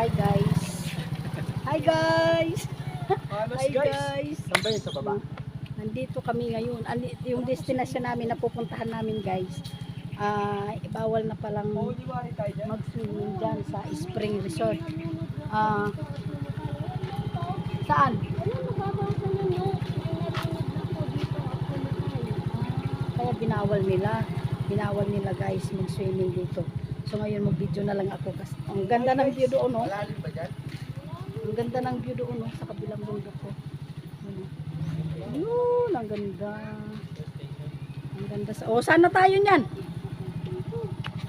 Hi guys. Hi guys. Hi guys. Saan ba yun sa baba? Nandito kami ngayon. Yung destination namin na pupuntahan namin guys. Ah, bawal na palang mag-swimming dyan sa Spring Resort. Ah, saan? Kaya binawal nila. Binawal nila guys mag-swimming dito. So ngayon mag-video na lang ako kasi ang ganda ng view doon, no? Ba dyan? Ang ganda ng view doon, no? Sa kabilang bundok ko. Ano? Yun, ang ganda. Ang ganda sa... Oh, saan na tayo niyan?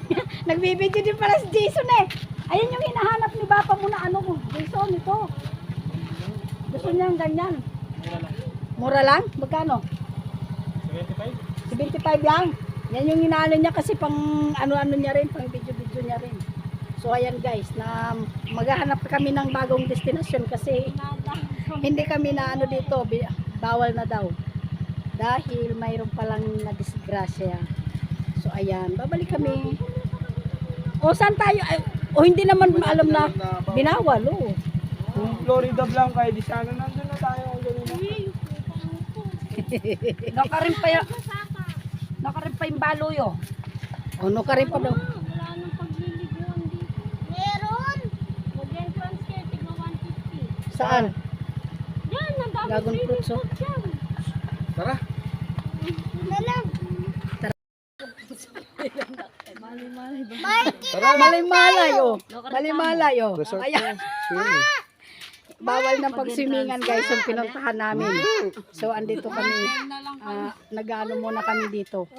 Nagbibideo din pala si Jason eh. Ayun yung hinahanap ni Papa mo na ano ko. Jason, ito. Gusto niya ganyan. Mura lang? Magkano? 75? 75 lang. Yan yung inaano niya kasi pang ano-ano niya rin, pang video-video niya rin. So ayan guys, na maghahanap kami ng bagong destination kasi hindi kami na ano dito, bawal na daw. Dahil mayroon palang na disgrasya. So ayan, babalik kami. O saan tayo? Ay, o hindi naman alam na binawal, oh. Kung Florida Blanca, eh, di sana nandun na tayo. Nakarin pa yung Nakarin pa yung baloyo. O no ka rin pa daw. Wala nang pagliliguan dito. Meron! Mag-entrance kayo, tigna 150. Saan? Yan, ang dami Dragon swimming fruits, oh. pool dyan. Tara. Na lang. Tara. Malimalay, oh. Malimalay, oh. Resort Ayan. ko. Bawal ng pagswimingan guys yung pinuntahan namin. So andito kami, ah, nag-ano muna kami dito.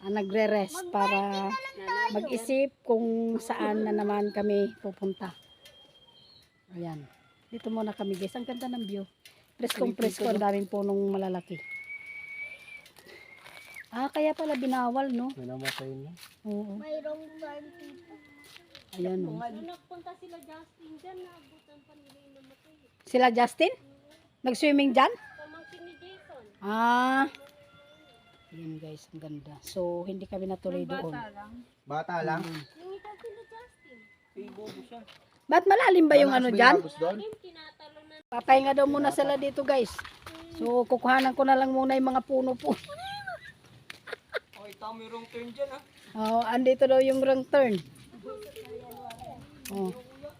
Ah, nagre-rest para mag-isip kung saan na naman kami pupunta. Ayan. Dito muna kami guys. Ang ganda ng view. Preskong presko, ang daming punong malalaki. Ah, kaya pala binawal, no? May namatay na. Oo. Mayroong farm dito. Ayan, oh. Nung nagpunta sila Justin dyan, naabutan pa nila. Sila Justin? Nag-swimming dyan? Pamangkin ni Jason. Ah. Ayan guys, ang ganda. So, hindi kami natuloy doon. Bata lang. Yung ikaw sila Justin. Ibubo siya. Ba't malalim ba yung ano dyan? Doon? Na Papahinga daw muna sila dito guys. So, kukuhanan ko na lang muna yung mga puno po. Tama yung wrong turn dyan ah. Oh, andito daw yung wrong turn. Oh,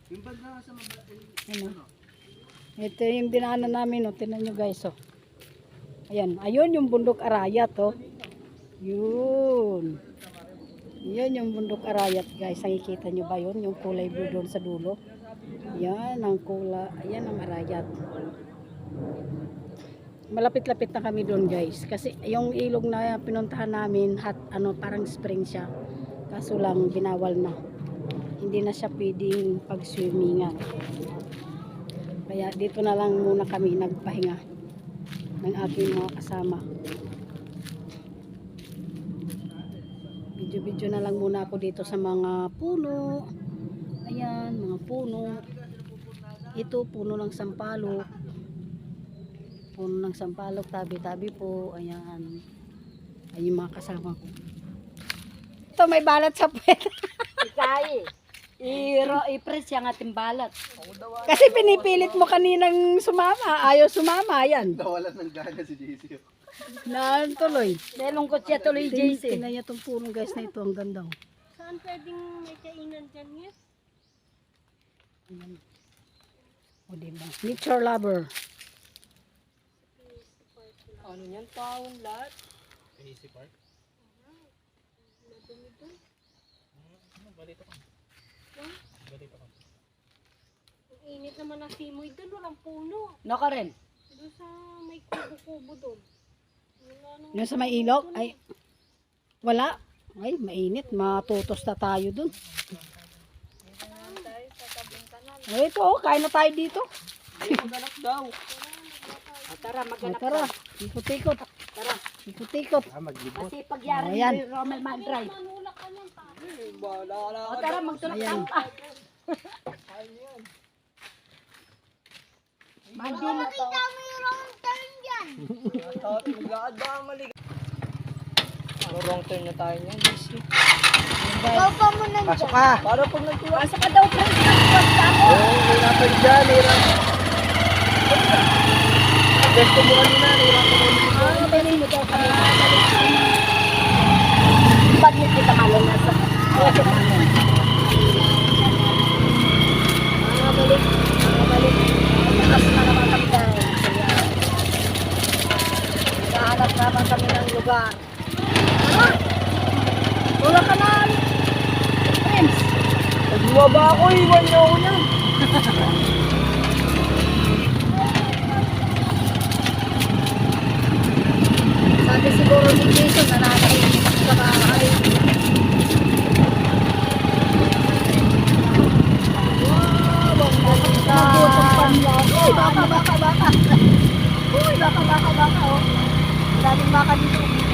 Yung bag na sa mababa. ano. Ito yung dinaanan namin, oh. Tingnan nyo guys, oh. Ayan, ayun yung bundok arayat, oh. Yun. Yun yung bundok arayat, guys. Nakikita nyo ba yun? Yung kulay blue doon sa dulo. Yan ang kula, yan ang arayat. Malapit-lapit na kami doon, guys. Kasi yung ilog na pinuntahan namin, hat, ano, parang spring siya. Kaso lang, binawal na. Hindi na siya pwedeng pag-swimmingan. Kaya dito na lang muna kami nagpahinga ng aking mga kasama. Video-video na lang muna ako dito sa mga puno. Ayan, mga puno. Ito, puno ng sampalok. Puno ng sampalok, tabi-tabi po. Ayan. Ay, yung mga kasama ko. Ito, may balat sa puwet. Ikay. Iro, ipres yung ating balat. Kasi pinipilit mo kaninang sumama. Ayaw sumama. Ayan. Nawalan ng gana si JC. Naan tuloy. Delungkot siya tuloy, JC. Tingnan niya itong puno guys na ito. Ang ganda. oh. Saan pwedeng may kainan dyan yes? Ayan. O diba? Nature lover. Ano yan? Taon lahat? AC Park? Ang init naman ng simoy doon, walang puno. Nakarin. Doon sa may kubo-kubo doon. Wala nang Yung sa may ilog, ay, wala. Ay, mainit. Matutos na tayo dun. Ay, ito, oh, kain na tayo dito. Maganap daw. O, tara, Ay, maghanap tara, ka. ikot-ikot. Tara. Ikot-ikot. Ah, maglibot. Kasi pagyari O, ayan. yung Rommel Man Drive. manulak ka lang pa. Na. O, tara, magtulak Ayan. ka. Mandil. Mayroong turn dyan. Tawag, maglakad ba ang mali? Ano wrong turn na tayo niyan? Ikaw pa mo nandyan. Pasok ka! Para pag nagtuwa. Pasok ka daw, friends. Nagpuwas ka ako. Oo, kayo dyan, hirap. Gusto mo kanina, hirap ko muna. Ah, bali mo daw kami. Ba't mo kita malo naman kami ng lugar. Ah! Wala ka na. Friends. Pag bumaba ako, iwan niyo ako niyan. Sabi siguro ni Jason na nakainit sa bahay. Ang ganda. Uy, baka, baka, baka. Uy, baka, baka, baka, oh. Daming baka dito.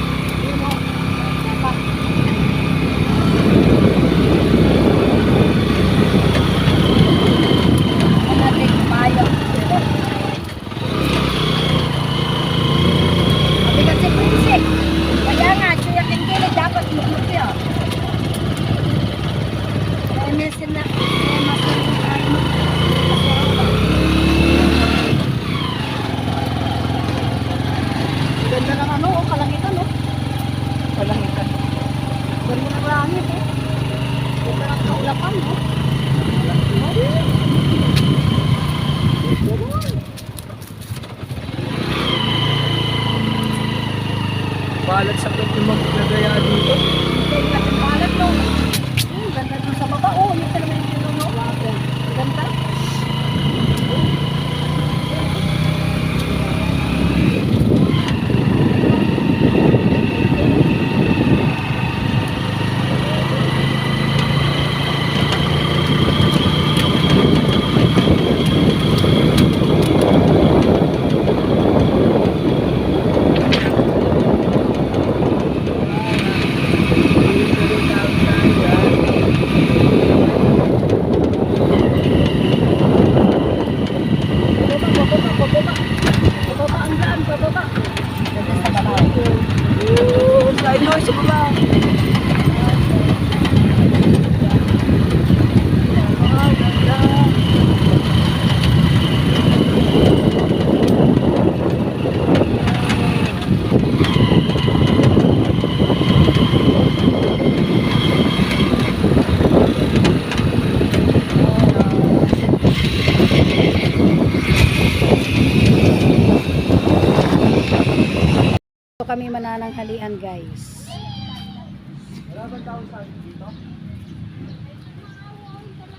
Kami manananghalian guys.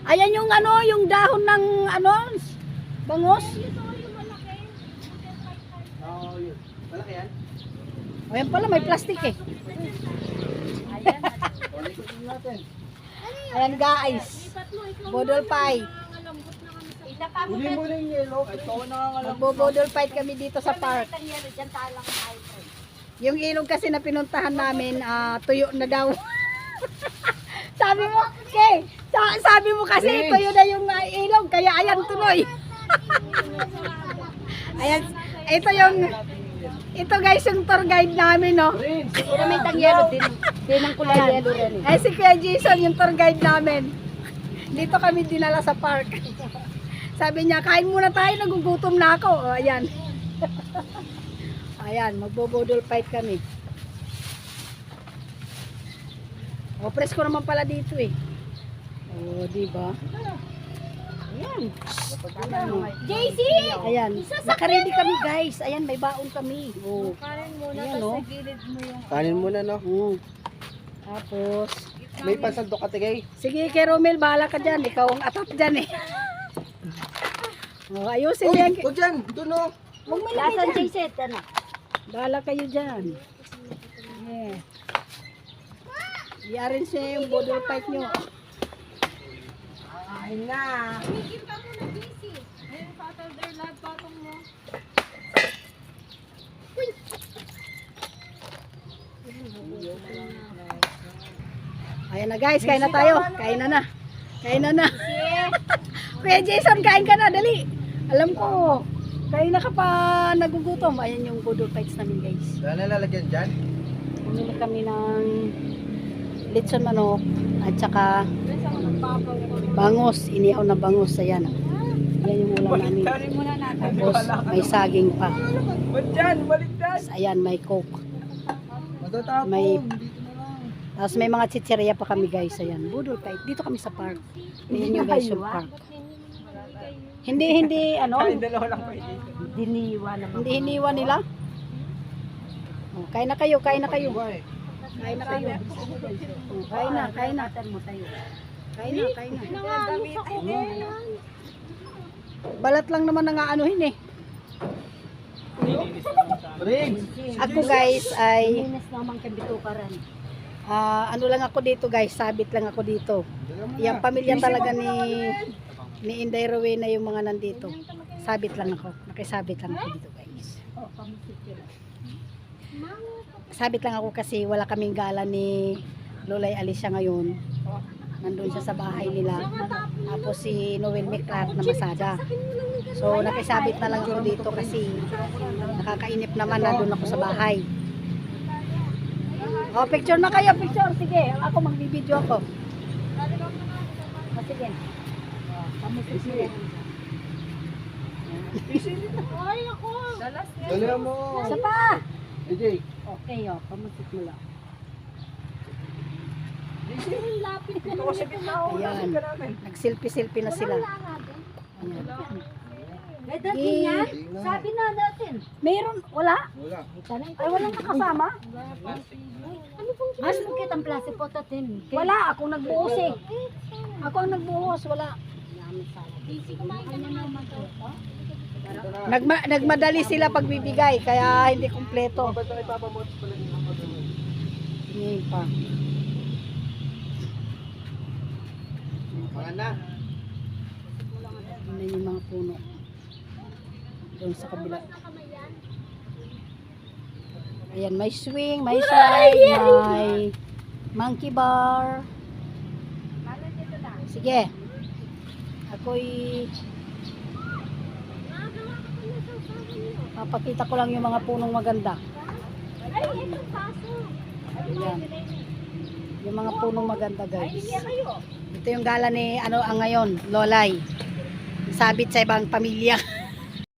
Ayan yung ano, yung dahon ng ano, bangos. Oo, yun. Malaki yan? Ayan pala, may plastic eh. Natin. Ayan guys, bodol pie. Uli mo na yung yellow. Magbo-bodol fight kami dito sa park. Yung ilog kasi na pinuntahan namin, ah, tuyo na daw. sabi mo, Kay, sa- sabi mo kasi Vince. tuyo na yung ah, ilog, kaya ayan tuloy. ayan, ito yung, ito guys yung tour guide namin, no. Pero may tangyelo din. Din ang kulay yelo rin. Eh si Kuya Jason, yung tour guide namin. Dito kami dinala sa park. Sabi niya, kain muna tayo, nagugutom na ako. O, ayan. Ayan, magbobodol fight kami. O, presko naman pala dito eh. O, di ba? Ayan. JC! Ayan. Nakaready kami guys. Ayan, may baon kami. O. Karin muna, Ayan, tapos sa gilid mo yung... Kanin muna, no? Mm. Tapos, May pansandok ka, tigay. sige kay Romel, bahala ka dyan. Ikaw ang atap dyan eh. O, ayusin Uy, yan. o dyan, doon, no? Huwag mo Lasan dyan. Jason, ano? Bahala kayo dyan. Yeah. I-arrange niya yung bodol fight nyo. Ay na. Tumigil ka muna, JC. Ayun, patol there, lahat patong mo. Ayan na guys, kain na tayo. Kain na na. Kain na na. Kuya Jason, kain ka na. Dali. Alam ko. Kain na ka pa nagugutom. Ayan yung bodol fights namin guys. Wala na lalagyan dyan? Bumili kami ng litson manok at saka bangus. Inihaw na bangus. Ayan. Yan yung ulam namin. Baliktarin muna natin. Tapos may saging pa. Dyan? Baliktad. Tapos ayan, may coke. May- Dito na lang. Tapos may mga chicheria pa kami guys. Ayan, budol kahit. Dito kami sa park. Ayan yung guys yung park. Hindi, hindi, ano? Ay, dalawa lang pa dito. Diniwa naman. Hindi hiniwa nila. Oh, kain na kayo, kain na kayo. Kain na kayo. Oh, kain na, kain na. mo tayo. Kain na, kain na. Balat lang naman na nga anuhin eh. Ako guys ay Linis naman kay Bitukaran. ah, ano lang ako dito guys, sabit lang ako dito. Yung pamilya talaga ni ni Inday Rowena yung mga nandito. Sabit lang ako. Nakisabit lang ako dito guys. Sabit lang ako kasi wala kaming gala ni Lolay Alicia ngayon. Nandun siya sa bahay nila. Tapos si Noel Mikrat na masada. So nakisabit na lang ako dito kasi nakakainip naman na ako sa bahay. Oh, picture na kayo, picture. Sige, ako magbibideo ako. Oh, sige. Ay, ako. Dali mo. Isa pa. DJ. Okay, oh, pamusik mo lang. Dito ko sa gitna. oh. Ayan. Lapit ka namin. Nag-selfie-selfie na sila. Ayan. Eh, dati yan, sabi na natin. Meron, wala? Wala. Ay, walang nakasama? Ano pong Ano kita ang plastic po tatin? Wala, ako nagbuhos eh. Ako ang nagbuhos, wala. Nagma nagmadali sila pagbibigay, kaya hindi kumpleto. Hindi pa. Mga na. Tingnan yung mga puno. Doon sa kabila. Ayan, may swing, may slide, may monkey bar. Sige. Ako'y papakita ko lang yung mga punong maganda. Ayan. Yung mga punong maganda, guys. Ito yung gala ni ano ang ngayon, Lolay. Sabit sa ibang pamilya.